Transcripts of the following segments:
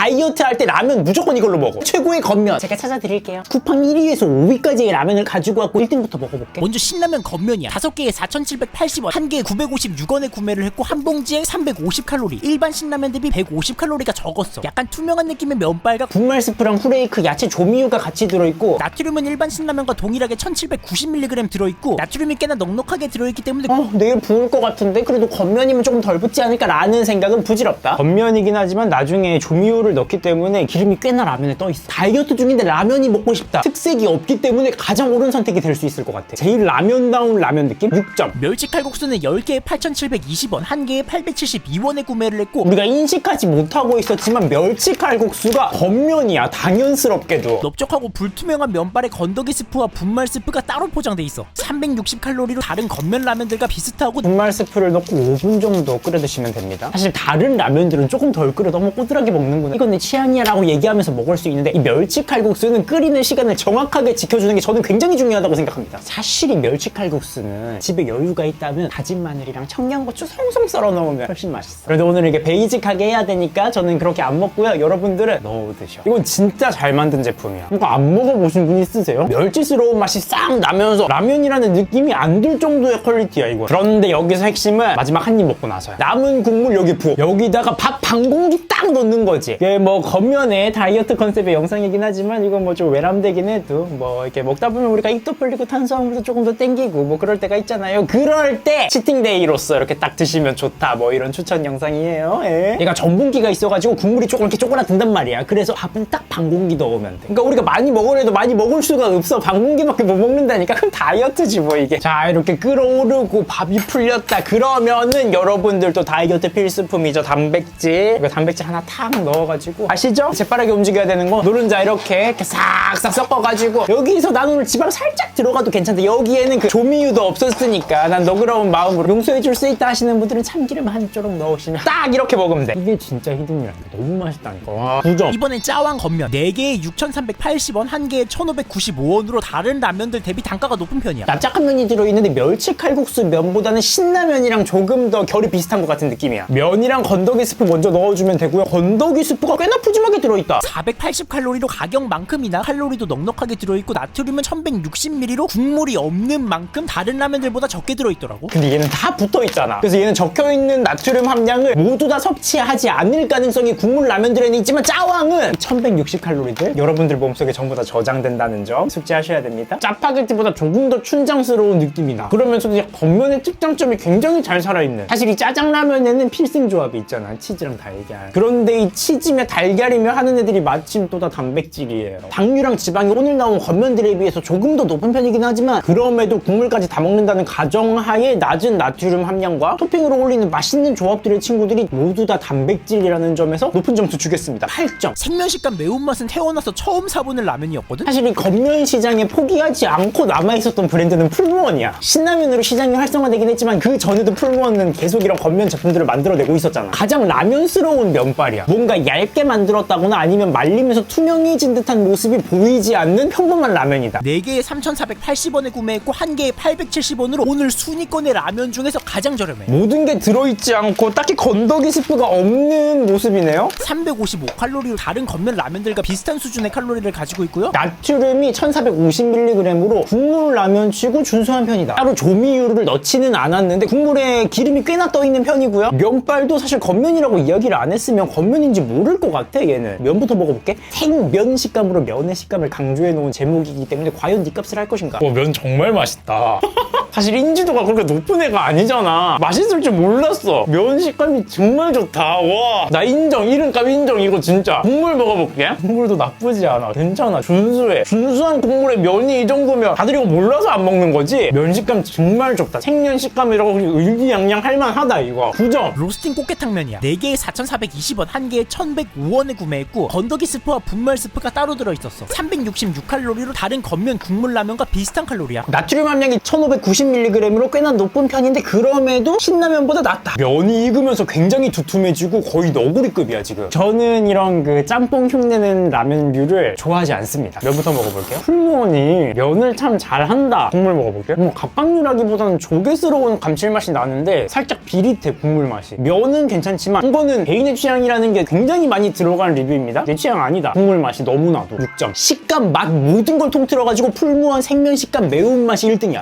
다이어트 할 때 라면 무조건 이걸로 먹어. 최고의 겉면. 제가 찾아드릴게요. 쿠팡 1위에서 5위까지의 라면을 가지고 왔고 1등부터 먹어볼게. 먼저 신라면 겉면이야. 다섯 개에 4,780원, 한 개에 956원에 구매를 했고 한 봉지에 350칼로리. 일반 신라면 대비 150칼로리가 적었어. 약간 투명한 느낌의 면발과 분말 스프랑 후레이크, 야채 조미유가 같이 들어있고 나트륨은 일반 신라면과 동일하게 1790mg 들어있고 나트륨이 꽤나 넉넉하게 들어있기 때문에 어, 내일 부을 것 같은데 그래도 겉면이면 조금 덜 붙지 않을까라는 생각은 부질없다. 겉면이긴 하지만 나중에 조미료를 넣기 때문에 기름이 꽤나 라면에 떠 있어. 다이어트 중인데 라면이 먹고 싶다. 특색이 없기 때문에 가장 옳은 선택이 될 수 있을 것 같아. 제일 라면다운 라면 느낌? 6점. 멸치 칼국수는 10개에 8,720원, 한 개에 872원에 구매를 했고 우리가 인식하지 못하고 있었지만 멸치 칼국수가 겉면이야. 당연스럽게도. 넓적하고 불투명한 면발에 건더기 스프와 분말 스프가 따로 포장돼 있어. 360칼로리로 다른 겉면 라면들과 비슷하고 분말 스프를 넣고 5분 정도 끓여 드시면 됩니다. 사실 다른 라면들은 조금 덜 끓여 너무 꼬들하게 먹는구나. 이건 내 취향이야라고 얘기하면서 먹을 수 있는데 이 멸치 칼국수는 끓이는 시간을 정확하게 지켜주는 게 저는 굉장히 중요하다고 생각합니다. 사실 이 멸치 칼국수는 집에 여유가 있다면 다진 마늘이랑 청양고추 송송 썰어 넣으면 훨씬 맛있어. 그래도 오늘 이게 베이직하게 해야 되니까 저는 그렇게 안 먹고요. 여러분들은 넣어 드셔. 이건 진짜 잘 만든 제품이야. 이거 안 먹어보신 분 있으세요? 멸치스러운 맛이 싹 나면서 라면이라는 느낌이 안 들 정도의 퀄리티야 이거. 그런데 여기서 핵심은 마지막 한 입 먹고 나서야. 남은 국물 여기 부어. 여기다가 밥 반 공기 딱 넣는 거지. 뭐 겉면에 다이어트 컨셉의 영상이긴 하지만 이건 뭐 좀 외람되긴 해도 뭐 이렇게 먹다 보면 우리가 입도 풀리고 탄수화물도 조금 더 땡기고 뭐 그럴 때가 있잖아요. 그럴 때 치팅데이로서 이렇게 딱 드시면 좋다. 뭐 이런 추천 영상이에요. 예. 얘가 전분기가 있어가지고 국물이 조금 이렇게 쪼그라든단 말이야. 그래서 밥은 딱 반 공기 넣으면 돼. 그러니까 우리가 많이 먹으려도 많이 먹을 수가 없어. 반 공기밖에 못 먹는다니까. 그럼 다이어트지 뭐 이게. 자 이렇게 끓어오르고 밥이 풀렸다. 그러면은 여러분들도 다이어트 필수품이죠. 단백질. 이거 단백질 하나 탁 넣어가지고 아시죠? 재빠르게 움직여야 되는 거. 노른자 이렇게, 이렇게 싹싹 섞어가지고 여기서 난 오늘 지방 살짝 들어가도 괜찮다. 여기에는 그 조미유도 없었으니까 난 너그러운 마음으로 용서해줄 수 있다 하시는 분들은 참기름 한 조각 넣으시면 딱 이렇게 먹으면 돼. 이게 진짜 히든이라니까. 너무 맛있다니까. 와. 9점. 이번엔 짜왕 겉면 4개에 6,380원, 한 개에 1,595원으로 다른 라면들 대비 단가가 높은 편이야. 납작한 면이 들어있는데 멸치 칼국수 면보다는 신라면이랑 조금 더 결이 비슷한 것 같은 느낌이야. 면이랑 건더기 스프 먼저 넣어주면 되고요. 건더기 스프 가 꽤나 푸짐하게 들어있다. 480칼로리로 가격만큼이나 칼로리도 넉넉하게 들어있고 나트륨은 1160ml로 국물이 없는 만큼 다른 라면들보다 적게 들어있더라고. 근데 얘는 다 붙어 있잖아. 그래서 얘는 적혀 있는 나트륨 함량을 모두 다 섭취하지 않을 가능성이 국물 라면들에는 있지만 짜왕은 1160칼로리들 여러분들 몸속에 전부 다 저장된다는 점 숙지하셔야 됩니다. 짜파게티보다 조금 더 춘장스러운 느낌이 나. 그러면서도 이 겉면의 특장점이 굉장히 잘 살아있는. 사실 이 짜장라면에는 필승 조합이 있잖아. 치즈랑 달걀. 그런데 이 치즈 며 달걀이며 하는 애들이 마침 또 다 단백질이에요. 당류랑 지방이 오늘 나온 겉면들에 비해서 조금 더 높은 편이긴 하지만 그럼에도 국물까지 다 먹는다는 가정하에 낮은 나트륨 함량과 토핑으로 올리는 맛있는 조합들의 친구들이 모두 다 단백질이라는 점에서 높은 점수 주겠습니다. 8점. 생면식감 매운맛은 태어나서 처음 사보는 라면이었거든? 사실 이 겉면 시장에 포기하지 않고 남아있었던 브랜드는 풀무원이야. 신라면으로 시장이 활성화되긴 했지만 그 전에도 풀무원은 계속 이런 겉면 제품들을 만들어내고 있었잖아. 가장 라면스러운 면발이야. 뭔가 얇게 만들었다거나 아니면 말리면서 투명해진 듯한 모습이 보이지 않는 평범한 라면이다. 4개에 3,480원에 구매했고 한 개에 870원으로 오늘 순위권의 라면 중에서 가장 저렴해. 모든 게 들어있지 않고 딱히 건더기 스프가 없는 모습이네요. 355칼로리로 다른 겉면 라면들과 비슷한 수준의 칼로리를 가지고 있고요. 나트륨이 1450mg으로 국물 라면 치고 준수한 편이다. 따로 조미유를 넣지는 않았는데 국물에 기름이 꽤나 떠 있는 편이고요. 면발도 사실 겉면이라고 이야기를 안 했으면 겉면인지 모를 것 같아 얘는. 면부터 먹어볼게. 생면 식감으로 면의 식감을 강조해 놓은 제목이기 때문에 과연 네 값을 할 것인가? 와, 면 정말 맛있다. 사실 인지도가 그렇게 높은 애가 아니잖아. 맛있을 줄 몰랐어. 면 식감이 정말 좋다. 와, 나 인정. 이름값 인정. 이거 진짜. 국물 먹어볼게. 국물도 나쁘지 않아. 괜찮아. 준수해. 준수한 국물에 면이 이 정도면 다들 이거 몰라서 안 먹는 거지? 면 식감 정말 좋다. 생면 식감이라고 의기양양 할만하다 이거. 9점. 로스팅 꽃게탕면이야. 4개에 4,420원, 한 개에 1,105원에 구매했고 건더기 스프와 분말 스프가 따로 들어있었어. 366칼로리로 다른 겉면 국물 라면과 비슷한 칼로리야. 나트륨 함량이 1590 300mg으로 꽤나 높은 편인데 그럼에도 신라면보다 낫다. 면이 익으면서 굉장히 두툼해지고 거의 너구리급이야 지금. 저는 이런 그 짬뽕 흉내는 라면류를 좋아하지 않습니다. 면부터 먹어볼게요. 풀무원이 면을 참 잘한다. 국물 먹어볼게요. 뭐 갑각류라기보다는 조개스러운 감칠맛이 나는데 살짝 비릿해 국물 맛이. 면은 괜찮지만 이거는 개인의 취향이라는 게 굉장히 많이 들어간 리뷰입니다. 내 취향 아니다. 국물 맛이 너무나도 6점. 식감, 맛 모든 걸 통틀어가지고 풀무원 생면 식감 매운맛이 1등이야.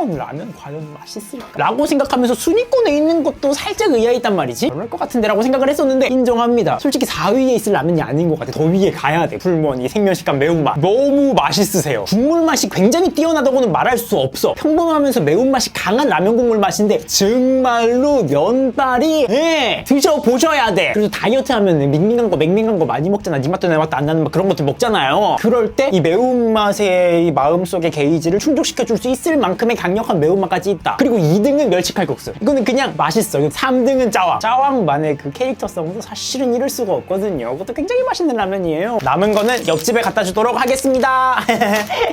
풀무원 라면 과연 맛있을까? 라고 생각하면서 순위권에 있는 것도 살짝 의아했단 말이지. 그럴 것 같은데 라고 생각을 했었는데 인정합니다. 솔직히 4위에 있을 라면이 아닌 것 같아. 더 위에 가야 돼. 풀무원 이 생면 식감 매운맛. 너무 맛있으세요. 국물 맛이 굉장히 뛰어나다고는 말할 수 없어. 평범하면서 매운맛이 강한 라면 국물 맛인데 정말로 면발이 예, 드셔보셔야 돼. 그래서 다이어트 하면 밍밍한 거 맹맹한 거 많이 먹잖아. 니 맛도 내 맛도 안 나는 막 그런 것들 먹잖아요. 그럴 때 이 매운맛의 이 마음속의 게이지를 충족시켜줄 수 있을 만큼의 강력한 매운맛까지 있다. 그리고 2등은 멸치칼국수. 이거는 그냥 맛있어. 3등은 짜왕. 짜왕만의 그 캐릭터성도 사실은 이럴 수가 없거든요. 그것도 굉장히 맛있는 라면이에요. 남은 거는 옆집에 갖다 주도록 하겠습니다.